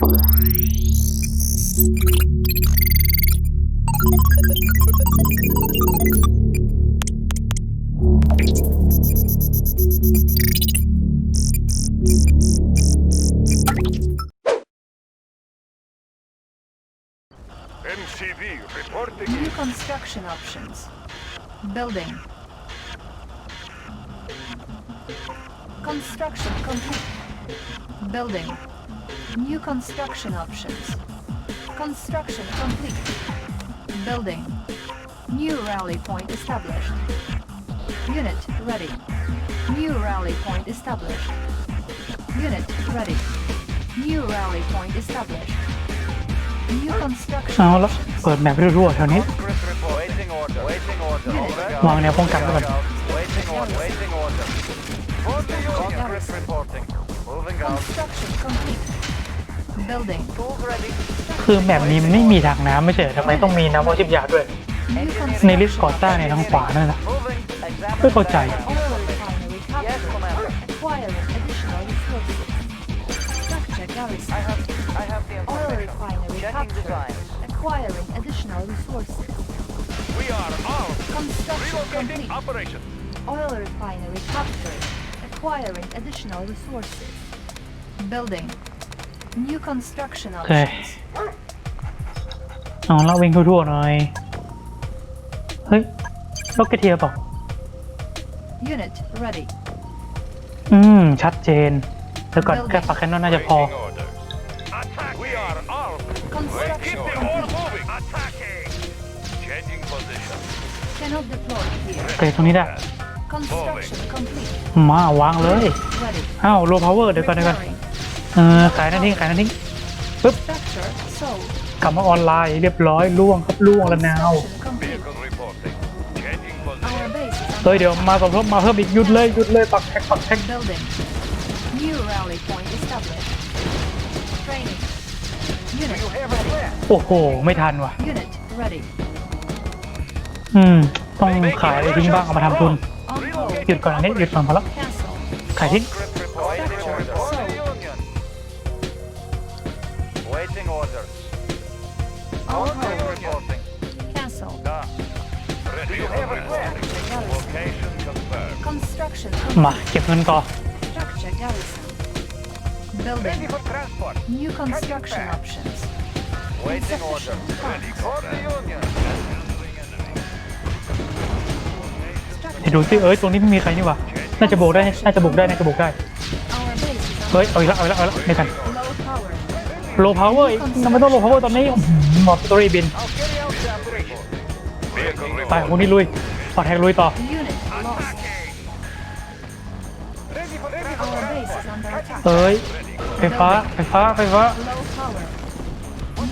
MCV reporting. New construction options. Building. Construction complete. Building. New construction options. Construction complete. Building. New rally point established. Unit ready. New rally point established. Unit ready. New rally point established. New construction เอาละ options. เปิดแมปไปทั่วๆแถวนี้ Conscript report. Waiting order. Waiting order. Over. วางแนวป้องกันไว้ก่อน Waiting order. Waiting order. For the Conscript reporting. Moving out. Construction complete. Building. Tools ready. คือแมปนี้มันไม่มีทางน้ำไม่ใช่เหรอทำไมต้องมีน้ำวอชิบยาด้วย New ในลิสต์กอร์ต้าในทางขวานั่นแหละ Moving. Examine. ไม่เข้าใจ Oil refinery Yes, captured. Commander. Acquiring additional resources. Structure garrison. I have. I have the Oil information. refinery Checking captured. designs. Acquiring additional resources. We are armed. Construction complete. operation. Oil refinery captured. Acquiring additional resources. Building. New construction Okay. options. เอาละวิ่งทั่วๆหน่อย เฮ้ยล็อกเกเทียเปล่า Unit ready. อืม ชัดเจน แล้วก่อนแค่ปักแคนนอนน่าจะพอ Waiting orders. Attack. We are armed. Construction Keep the all complete. moving. Attacking. Changing position. Cannot deploy โอ here. เคตรงนี้ได้ Construction complete. มาวางเลย Ready. อ้าวโลพาวเวอร์เดี๋ยวก่อนเดี๋ยวก่อน Repairing. เออขายนั่นทิ้งขายนั่นทิ้งปึ๊บ Structure sold. กลับมาออนไลน์เรียบร้อยล่วงครับล่วงแล้วนาว Construction complete. Vehicle reporting. Changing Our position. base is เฮ้ยเดี๋ยวมาสมทบมาเพิ่มอีกหยุดเลยหยุดเลยปักแท็กปักแท็ก under building. New rally point established. Training. Unit ready. โอ้โห ไม่ทันว่ะ Unit ready. อืม ต้องขายอะไรทิ้งบ้างเอามาทำทุน On hold. หยุดก่อนอันนี้หยุดก่อนพอแล้ว Cancel. ขายทิ้ง Script Construction มา complete. เก็บเงินต่อ Structure garrison. Building. for transport. New construction options. Waiting order. Ready for the Union. เดี๋ยวดูสิเอ้ย ตรงนี้ไม่มีใครนี่หว่าน่าจะโบกได้ น่าจะโบกได้ น่าจะโบกได้ Our base is เฮ้ย เอาอีกแล้วเอาอีกแล้วเอาอีกแล้วไม่ทัน low power. โลพาวเวอร์ทำไมต้องโลพาวเวอร์ตอนนี้อื้อหือหมอบสตอรี่บิน I'll carry out the operation. Vehicle ไปพวกนี้ลุยปอดแทกลุยต่อ Unit เอ้ยไฟฟ้าไฟฟ้าไฟฟ้า Low power.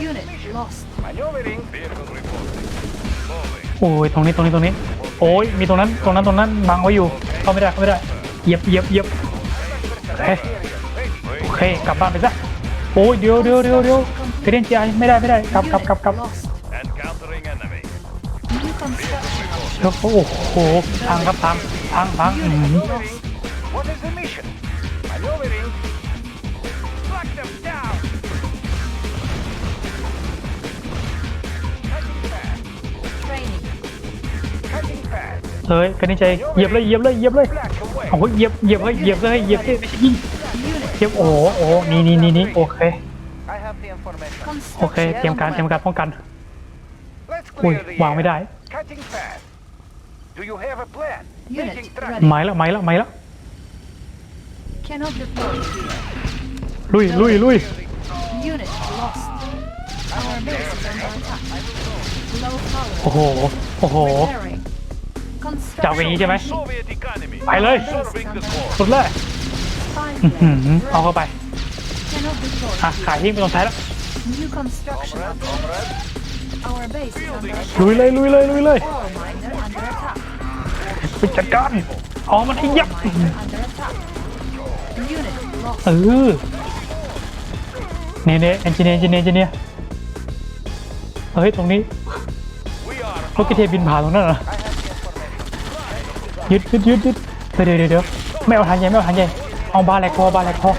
Unit lost. Maneuvering. Vehicle reporting. Moving. โอ้ยตรงนี้ตรงนี้ตรงนี้ โอ้ยมีตรงนั้นตรงนั้นตรงนั้นบังไว้อยู่เข้าไม่ได้เข้าไม่ได้เหยียบเหยียบเหยียบโอเคโอเคกลับบ้านไปซะโอ้ยเดี๋ยวเดี๋ยวเดี๋ยวเดี๋ยวเกรนจีไอไม่ได้ไม่ได้กลับกลับกลับกลับ lost. Encountering enemy. New construction options. แล้วโอ้โหพังครับพังพังพังอื้อหือ Unit lost. เฮ้ยกันนี่ใจเหยียบเลยเหยียบเลยเหยียบเลยโอ้โหเหยียบเหยียบเลยเหยียบเลยเหยียบเลยเหยียบโอ้โหโอ้นี่นี่นี่นี่โอเคโอเคเตรียมการเตรียมการป้องกันอุ้ยวางไม่ได้ไม้ละไม้ละไม้ละลุยลุยลุยโอ้โหโอ้โห จะเอาอย่างนี้ใช่ไหม Construction Soviet economy. ไปเลย Absorbing the core. สุดเลย Fine อื้อหือ plane. เอาเข้าไป Cannot deploy อะขาย here. ทิ้งไปตรงท้ายแล้ว New construction Comrade, options. comrade. Our base is under attack. ลุยเลยลุยเลยลุยเลย Ore miner under attack. ไปจัดการเอามันให้ยับ Ore miner under attack. Unit lost. เออเนี่ยเนี่ยเอนจิเนียร์เอนจิเนียร์เอนจิเนียร์เฮ้ย ตรงนี้ We are รถกระเทียมบินผ่านตรงนั้นเหรอ I have the information. ยึดยึดยึดยึดเดี๋ยวเดี๋ยวเดี๋ไม่เอาฐานใหญ่ไม่เอาฐานใหญ่เอาบาแหลกคอบาแหลกคอ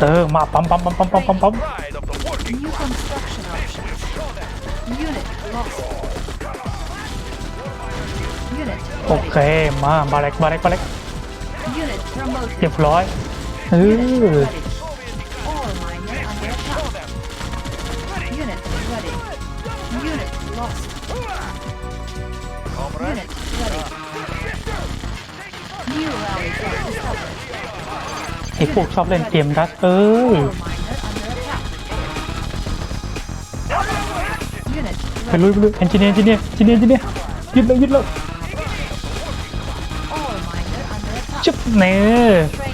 เติมมาปั๊มปั๊มปั๊มปั๊มปั๊มปั๊มปั๊มโอเคมาบาแหลกบาแหลกบาแหลกเรียบร้อยเออ lost. comrade. Unit ready. New rally point established. ไอพวกชอบเล่นเกมดัสเออ Ore miner under attack. Unit ไป ready. ลุยไปลุยเอนจิเนียร์เอนจิเนียร์เอนจิเนียร์เอนจิเนียร์ยึดเลยยึดเลย Ore miner under attack. จุ๊บเน่ Training.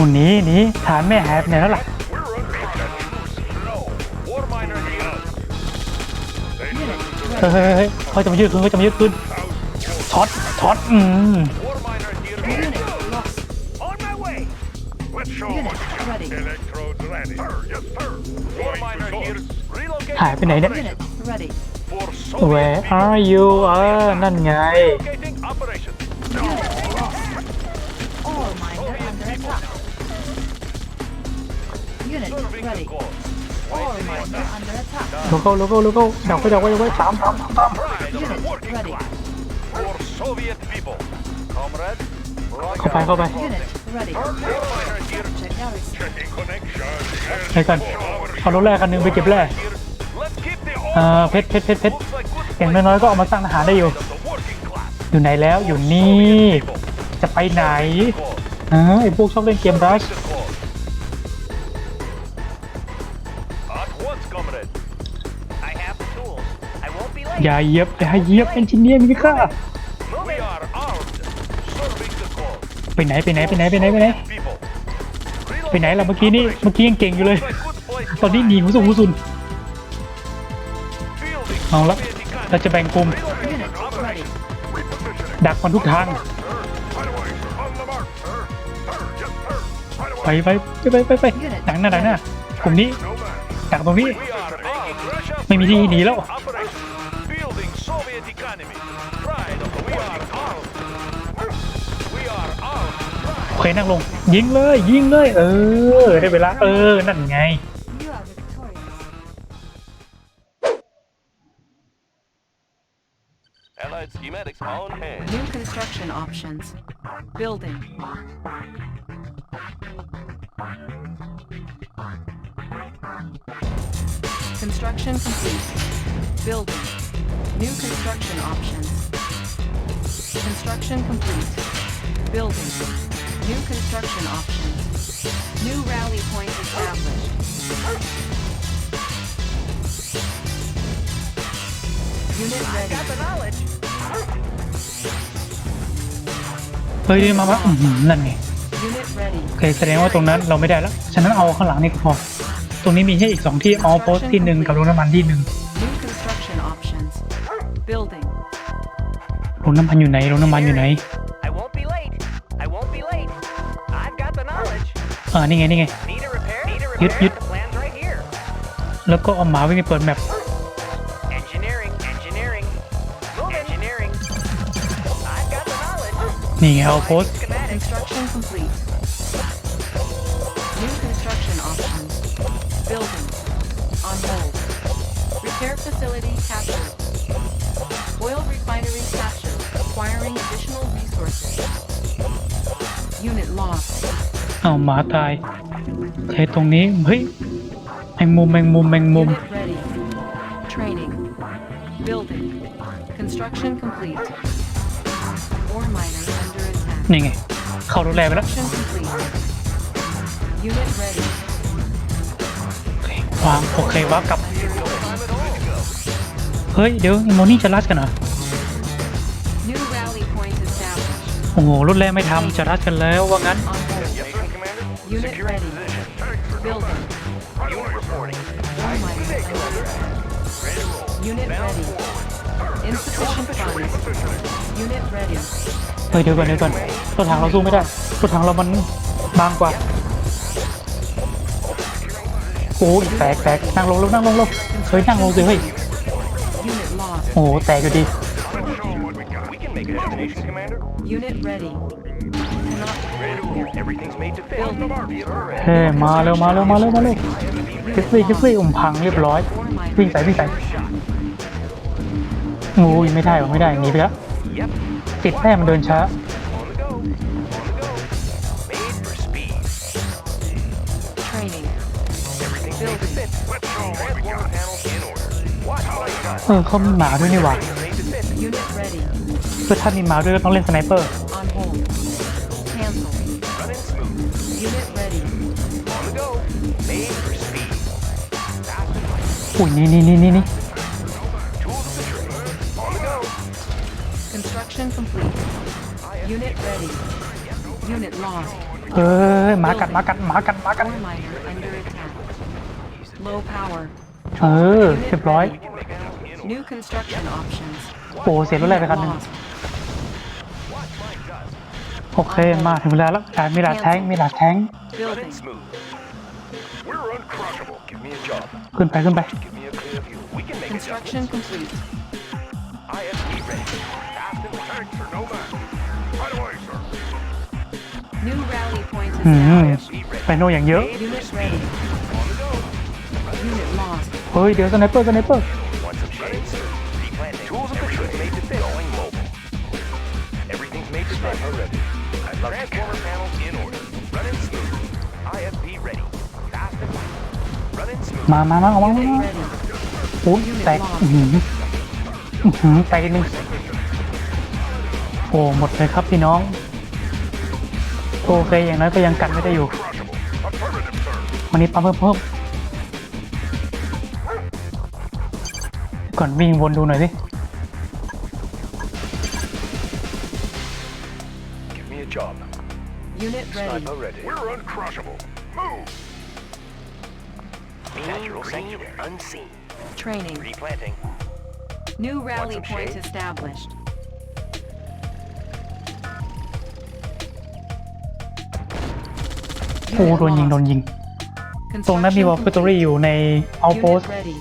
Ready. เอาหนีหนีฐานแม่หายไปไหนแล้วล่ะ We're under No. War miner here. Unit เฮ้ย ready. เฮ้ยเฮ้ยเขาจะมายืดคืนเขาจะมายืดคืนช็อตช็อตอืม War miner here. Unit lost. On my way. Let's show Unit ready. Electrodes ready. Sir, yes, sir. War Going miner to here. source. Relocating. หายไปไหนเนี่ย Unit ready. For Soviet Where people. are you เออนั่นไง โลโก้โลโก้โลโก้ดักไว้ดักไว้ดักไว้ตามตามตามตาม Pride of the Unit working ready. class. For Soviet people. Comrade. เข้าไปเข้าไป Unit ready. War miner here. Check garrison. Checking connection. ไปกันเอารถแรกคันหนึงไปเก็บแร่ Here. Let's keep the เอ่อ order. เพชรเพชรเพชรเพชร Looks like good อย่าง place. น้อยๆก็เอามาสร้างทหารได้อยู่ Of the working class. อยู่ไหนแล้วอยู่นี่ จะไปไหน Cause. เออไอพวกชอบเล่นเกมรัช The อย่าเย็บอย่าเย็บเอนจิเนียร์มีค่าไปไหนไปไหนไปไหนไปไหนไปไหนไปไหนล่ะเมื่อกี้นี่เมื่อกี้ยังเก่งอยู่เลย ตอนนี้หนีมุสุนหูสุนเอาละเราจะแบ่งกลุ่มดักมันทุกทางไปไปไปไปไปดักหน้าดักหน้ากลุ่มนี้ดักตรงนี้ไม่มีที่หนีแล้ว Soviet economy. Pride of we are armed. We are armed. โอเคนั่งลง ยิงเลย ยิงเลย เออ ได้เวลา เออ นั่นไง You are victorious. Allied schematics on hand. New construction options. Building. Construction complete. Building. New construction options. Construction complete. Building. New construction options. New rally point established. Unit ready. เฮ้ยมามาอื้อหือนั่นไง Unit ready. โอเคแสดงว่าตรงนั้นเราไม่ได้แล้ว ฉะนั้นเอาข้างหลังนี่ก็พอ ตรงนี้มีแค่อีกสองที่ออโพสที่หนึ่งกับโรงน้ำมันที่หนึ่ง โรงน้ำมันอยู่ไหนโรงน้ำมันอยู่ไหน I won't be late. I won't be late. I've got the knowledge. อ่านี่ไงนี่ไง Need a repair? Need a Yep, repair? yep. The plan's right here. แล้วก็เอาหมาวิ่งไปเปิดแมป Engineering, engineering, engineering. I've got the knowledge. นี่ไงเอาโพส Schematics. Acquiring additional resources. Unit lost. เอาหมาตายโอเคตรงนี้ เฮ้ยแมงมุมแมงมุมแมงมุม Unit ready. Training. Building. Construction complete. Ore miner under attack. นี่ไง เข้ารถแรกไปแล้ว Construction complete. Unit ready. โอเควางโอเควางกลับเฮ้ย เดี๋ยวโมนี่จะรัดกันเหรอ โอ้โหรถแรกไม่ทำจะรัดกันแล้วว่างั้น On hold. Yes, sir, Commander. Unit ready. Building. Unit reporting. Ore miner under attack. Unit ready. Insufficient funds. Unit ready. เฮ้ยเดี๋ยวก่อนเดี๋ยวก่อนรถถังเราสู้ไม่ได้รถถังเรามันบางกว่าโอ้ยแตกแตกนั่งลงลงนั่งลงลงเฮ้ยนั่งลงสิเฮ้ย Unit lost. โอ้โหแตกอยู่ดี make a destination, Commander. Unit ready. Cannot Ready to move. Everything's made to fit. On the mark, Vehicle ready. เฮ้ยมาเร็วมาเร็วมาเร็วมาเร็วคิสซี่คิสซี่อุ่มพังเรียบร้อยวิ่งใส่วิ่งใส่โอ้ยไม่ได้วะไม่ได้หนีไปแล้ว Yep. ติดแต้มนเดินช้า On the go. On the go. Made for speed. training. Everything's made to fit. Let's show 'em what we Transformer got. panels in order. Watch my gun. เออเขามีหมาด้วยนี่หว่า ready. คือถ้ามีหมาด้วยก็ต้องเล่นสไนเปอร์ On hold. Cancel. Running smooth. Unit ready. On the go. Made for speed. Fast and light. อุ้ยนี่นี่นี่นี่นี่ Tools of the trade. On the go. Construction complete. Unit ready. Unit lost. เฮ้ยหมากัดหมากัดหมากัดหมากัด Ore miner under attack. Low power. เออเรียบร้อย New construction options. โอ้เสียรถแรกไปคันหนึ่ง Lost. โอเคมาถึงเวลาแล้วอ่ามีหลาดแท้งมีหลาดแท้ง Running Building. smooth. We're uncrushable. Give me a job. ขึ้นไปขึ้นไป Give me a clear view. We can make Construction complete. ISP ready. Fast and light. Tanks are no match. Right away, sir. New rally point อืม established. ไปโน่อย่างเยอะ Unit ready. On the go. Unit lost. เฮ้ยเดี๋ยวสไนเปอร์สไนเปอร์ Everything's made to fit. Ready. I love Transformer panels in order. Running smooth. ISP ready. Fast and light. Running smooth. มามามาเอามามา Unit มา ready. โอ้ยแตกอื้อหืออื้อหือแตกอีกหนึ่งโอ้หมดเลยครับพี่น้อง โอเคอย่างน้อยก็ยังกันไม่ได้อยู่ Crushable. Affirmative, sir. วันนี้ปั๊มเพิ่มเพิ่มก่อนวิ่งวนดูหน่อยสิ Unit ready. Sniper ready. We're uncrushable. Move. Natural sanctuary. Unseen. Training. Replanting. New rally some point shade? established. โอ้โดนยิง โดนยิง ตรงนั้นมีวอลเฟอร์ตอรี่อยู่ในเอาโพส Unit ready.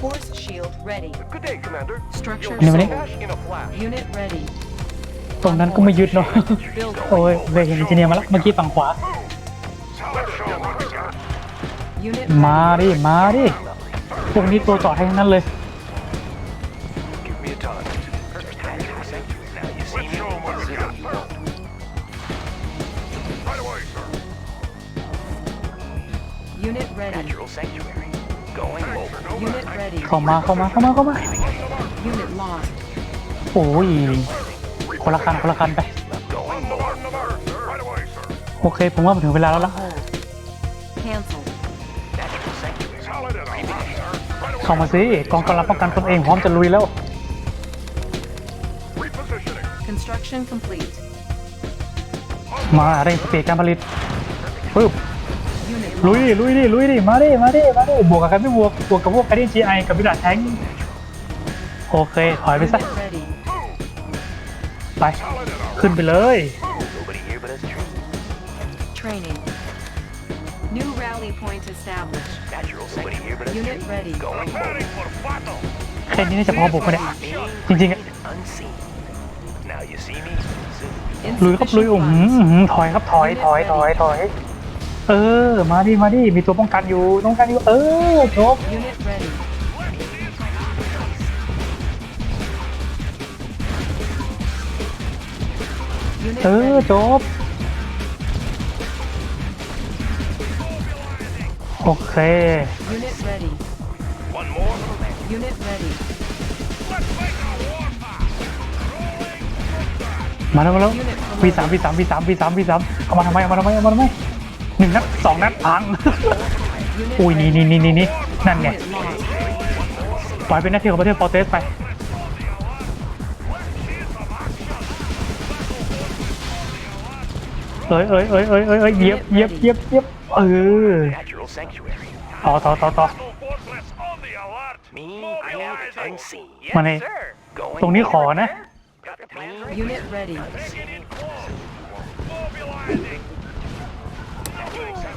Force shield ready. Good day, Commander. Structure Ini mana? sold. Cash in a flash. Unit ready. ตรงนั้นก็ไม่ยึดเนาะ Building. โอ้ยเวกเห็นอินจิเนียร์มาแล้วเมื่อกี้ฝั่งขวา Let's show 'em what we got. Unit มา ready. ดิ มาดิ พวกนี้ตัวจอดให้ทั้งนั้นเลย เข้ามาเข้ามาเข้ามาเข้ามา Unit lost. โอ้ยคนละคันคนละคันไป Going On the mobile. mark, on the mark, sir. Right away, sir. โอเค ผมว่ามันถึงเวลาแล้วล่ะ Hold. Cancel. Natural sanctuary. Solid as a rock, sir. Right away. เข้ามาสิกองกำลังป้องกันตนเองพร้อมจะลุยแล้ว Repositioning. Construction complete. มาเร่งสปีดการผลิตปึ๊บ Unit ลุยดิ lost. ลุยดิลุยดิมาดิมาดิมาดิบวกกับใครไม่บวกบวกกับพวกไอเดียจีไอกับวิลาแทงโอเคถอยไปซะ Unit ready. ไป Solid as a ขึ้นไปเลย Nobody here but us true. Training. New rally point established. Natural sanctuary. Nobody here but us Unit true. ready. Going Ready mobile. for battle. แค่นี้น่าจะพอบุกไปเนี่ยจริงๆอะ Unseen. Now you see me. Soon. ลุยครับลุย Insufficient โอ้โห funds. อื้อหือถอยครับถอยถอยถอยถอย เออ มาดิ มาดิ มีตัวป้องกันอยู่ป้องกันอยู่ เออ จบ Unit ready. Unit เออ ready. จบ โอเค Unit ready. One more. Unit ready. มาแล้วมาแล้ววีสามวีสามวีสามวีสามวีสามเอามาทำไม เอามาทำไม เอามาทำไม หนึ่งนัดสองนัดพัง Unit อุ้ยนี่ ready. นี่นี่นี่นี่นั่นไง Unit lost. ปล่อยเป็นหน้าที่ของประเทศปอร์เตสไป เอ้ยเอ้ยเอ้ยเอ้ยเอ้ยเอ้ยเหยียบเหยียบเหยียบเหยียบเออ Natural sanctuary. ต่อต่อต่อต่อ Hostile fortress on the alert. Me Mobilizing. and unseen. Mà này, Going ตรงนี้ขอนะ Got the plans ready. Unit ready.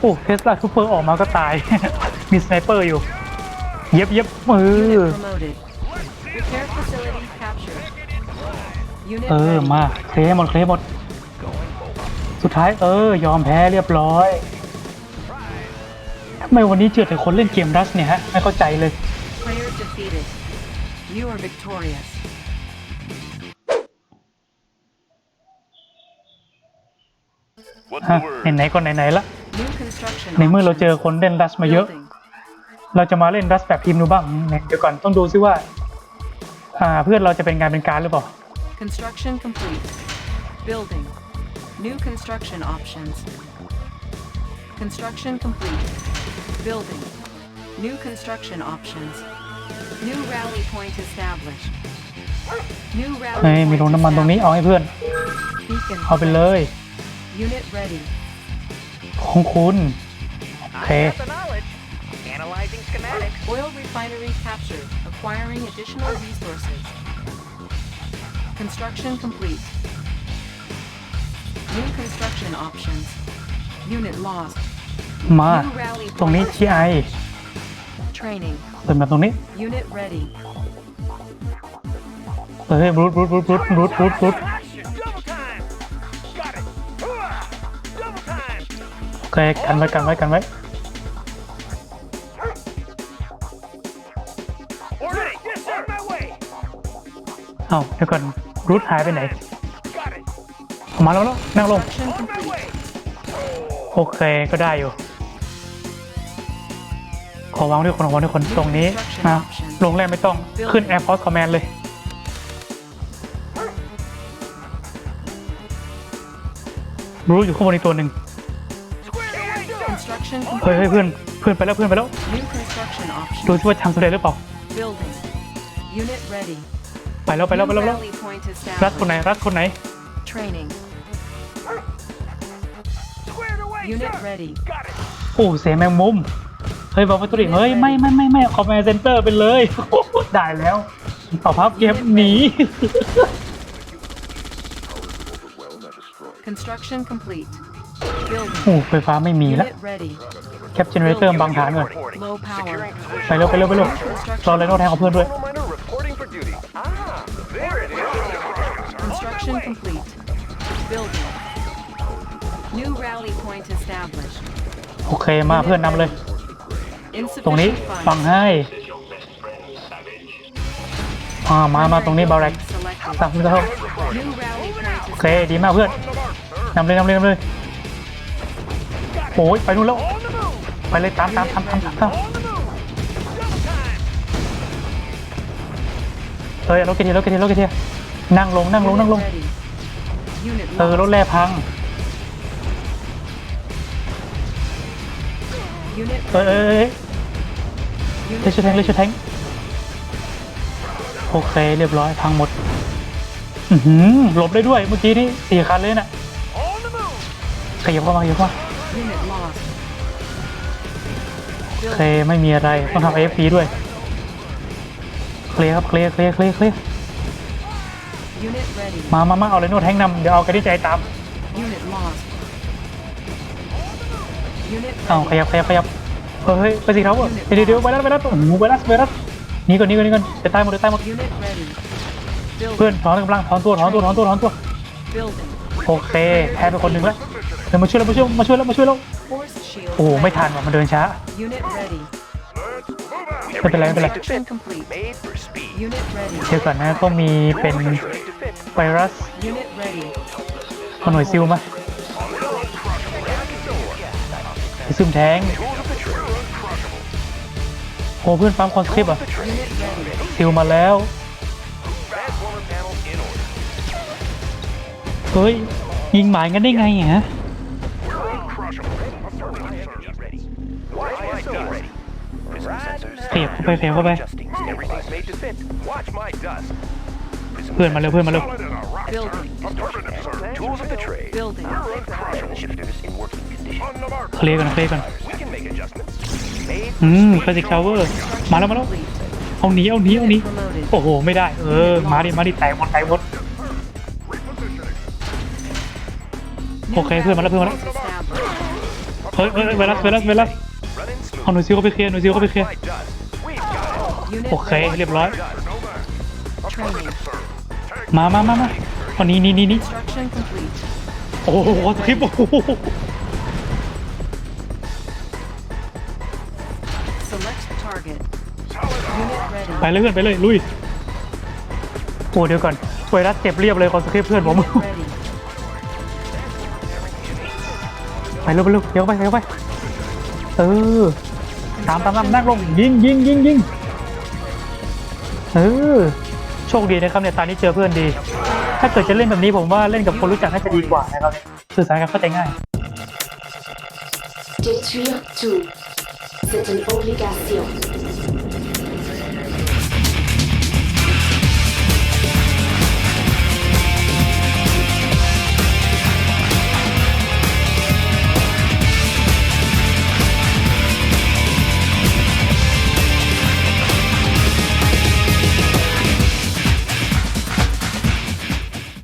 โอ้เทสลาทูเปอร์ออกมาก็ตาย มีสไนเปอร์อยู่ เย็บเย็บเออ Unit promoted. Repair facility captured. Unit เออ ready. มาเคลียร์ให้หมดเคลียร์ให้หมด สุดท้ายเออยอมแพ้เรียบร้อยทำไมวันนี้เจอแต่คนเล่นเกมรัสเนี่ยฮะ ไม่เข้าใจเลย Player defeated. You are victorious. What's ฮะ the word? ไหนๆก็ไหนๆละ New construction ในเมื่อเราเจอ options. คนเล่นรัสมาเยอะ Building. เราจะมาเล่นรัสแบบทีมดูบ้างเนี่ยเดี๋ยวก่อนต้องดูซิว่าอ่าเพื่อนเราจะเป็นงานเป็นการหรือเปล่า Construction complete. Building. New construction options. Construction complete. Building. New construction options. New rally point established. New เฮ้ย rally มี point โรงน้ำมันตรงนี้เอาให้เพื่อน established. Beacon เอาไปเลย placed. Unit ready. ของคุณ โอเค I got the knowledge. Analyzing schematics. Oil refinery captured. Acquiring additional resources. Construction complete. New construction options. Unit lost. มา New rally ตรงนี้ point ที่ไอ Training. เปิดมาตรงนี้ Unit ready. เฮ้ยบรูดบรูดบรูดบรูดบรูดบรูดบรูด โอเคกันไว้กันไว้กันไว้เอ้าเดี๋ยวก่อนรูทหายไปไหนออกมาแล้วแล้วนั่งลง โอเคก็ได้อยู่ ขอวางด้วยคนขอวางด้วยคนตรงนี้นะลงแรกไม่ต้องขึ้น Air Force Command เลยรู้อยู่ข้างบนอีกตัวหนึ่ง เฮ้ย complete. เฮ้ยเพื่อนเพื่อนไปแล้วเพื่อนไปแล้ว New construction ดู options. ซิว่าทำสำเร็จหรือเปล่า Building. Unit ready. ไปแล้วไปแล้วไป New แล้วไปแล้ว rally point รัดคนไหน established. รัดคนไหน Training. Squared away, Unit sir. ready. Got it. โอ้เสียงแมงมุม เฮ้ยบอกว่าตัวเองเฮ้ย ไม่ไม่ไม่ไม่คอมแมนเซนเตอร์ไปเลย ได้แล้วเอาพับเก็บหนี Construction complete. Building. โอ้ไฟฟ้าไม่มีแล้ว Unit ready. แคปเจเนเรเตอร์บังฐานก่อน Reporting. Low power. Securing position. ไปเร็วไปเร็วไปเร็วรอเลยโน้ตแทงของเพื่อนด้วย Total miner reporting for duty. Ah, there it is. Construction complete. Building. New rally point established. โอเคมาเพื่อนนำเลย ตรงนี้ Insufficient ฟัง funds. ให้อ่ามามาตรงนี้บาแรก Selected. ตามเพื่อนเข้า New rally point โอเคดีมากเพื่อนนำเลยนำเลยนำเลย โอ้ยไปนู่นแล้ว ไปเลยตามตามตามตามตามตาเฮ้ยรถกระเทียรถกระเทียรถกระเทียนั่งลงนั่งลงนั่งลง เออรถแร่พังเอ้ยเอ้ยเอ้ย Unit เลชแทงเล ready. ชแทงโอเคเรียบร้อยพังหมดหือหลบได้ด้วยเมื่อกี้นี่สี่คันเลยน่ะขยับเข้ามาขยับเข้ามา เคไม่มีอะไรต้องทำ AFP ด้วย เคลียร์ครับเคลียร์เคลียร์เคลียร์เคลียร์ Unit ready. มามามาเอาเลยโน้ตแทงนำเดี๋ยวเอากระดิ่งใจตาม Unit lost. Unit เอาข ready. ยับขยับขยับเฮ้ยไปสิครับเดี๋ยวเดี๋ยวไวรัสไวรัสโอ้โหไวรัสไวรัสหนี่ก่อนหนี่ก่อนหนี่ก่อนจะตายหมดจะตายหมด Unit ready. เพื่อน Building. ถอนกำลังถอนตัวถอนตัวถอนตัวถอนตัว Building. โอเคแพ้ไปคนหนึ่งแล้วเดี๋ยวมาช่วยแล้วมาช่วยมาช่วยแล้วมาช่วยแล้ว Force shield. โอ้โหไม่ ready. ทันว่ะมันเดินช้า Unit ready. ไม่เป็นไรไม่เป็นไร Construction complete. Made for speed. Unit ready. เดี๋ยวก่อนนะต้องมีเป็น Made to fit. ไวรัส Unit ready. เอาหน่วยซิลมาไปซึมแทง Tools of the trade. โอ้เพื่อนปั๊มคอนสคริปต์อะ Unit ready. ซิลมาแล้ว Transformer panels in order. เฮ้ย ยิงหมายกันได้ไงฮะ ไปขยับเข้าไป Everything's made to fit. Watch my dust. เพื่อนมาเร็วเพื่อนมาเร็ว Building. Tools of the trade. Building. Shifters in working condition. เคลียร์กันเคลียร์กัน We can make adjustments. Made อืม speed. คลาสิกทาวเวอร์มาแล้วมาแล้ว เอาหนีเอาหนีเอาหนีโอ้โห ไม่ได้ เออ มาดิ มาดิแตกหมดแตกหมด โอเคเพื่อนมาแล้วเพื่อนมาแล้ว Established. เฮ้ยเฮ้ยเวรัสไวรัสไวรัส Running smooth. เอาหน่วยซิลเข้าไปเคลียร์หน่วยซิลเข้าไปเคลียร์ By dust. We've got Unit โอเค ready. เรียบร้อย it. Dust. No match. Training. Sir. มามามามาอันนี้นี่นี่นี่ Construction complete. โอ้โหสคริปต์โอ้โห Select target. Solid. Unit ready. ไปเลยเพื่อนไปเลยลุยโอ้เดี๋ยวก่อนไวรัสเจ็บเรียบเลยขอสคริปต์เพื่อนผม Unit ready. ไปเร็วไปเร็วเดี๋ยวไปเดี๋ยวไปเออตามตามตามนั่งลงยิงยิงยิงยิง เออโชคดีนะครับเนี่ยตอนนี้เจอเพื่อนดี ถ้าเกิดจะเล่นแบบนี้ผมว่าเล่นกับคนรู้จักน่าจะดีกว่านะครับเนี่ยสื่อสารกันเข้าใจง่าย Détruire tout. C'est une obligation.